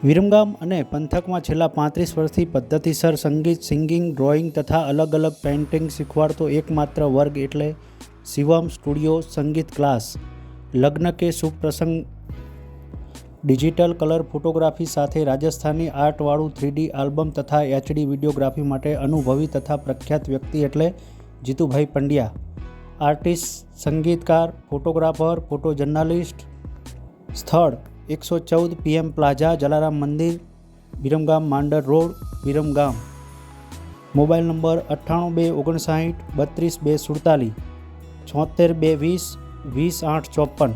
વિરમગામ અને પંથકમાં છેલ્લા પાંત્રીસ વર્ષથી પદ્ધતિસર સંગીત, સિંગિંગ, ડ્રોઈંગ તથા અલગ અલગ પેઇન્ટિંગ શીખવાડતો એકમાત્ર વર્ગ એટલે શિવમ સ્ટુડિયો સંગીત ક્લાસ. લગ્ન કે શુભ પ્રસંગ, ડિજિટલ કલર ફોટોગ્રાફી સાથે રાજસ્થાની આર્ટવાળું થ્રીડી આલ્બમ તથા એચડી વિડીયોગ્રાફી માટે અનુભવી તથા પ્રખ્યાત વ્યક્તિ એટલે જીતુભાઈ પંડ્યા. આર્ટિસ્ટ, સંગીતકાર, ફોટોગ્રાફર ફોટો જર્નાલિસ્ટ સ્થળ એકસો ચૌદ પીએમ પ્લાઝા, જલારામ મંદિર, Viramgam, Mandar road, Viramgam. Mobile number અઠ્ઠાણું બે ઓગણસાઠ, બત્રીસ બે સુડતાલીસ, છોતેર બે વીસ વીસ આઠ ચોપન.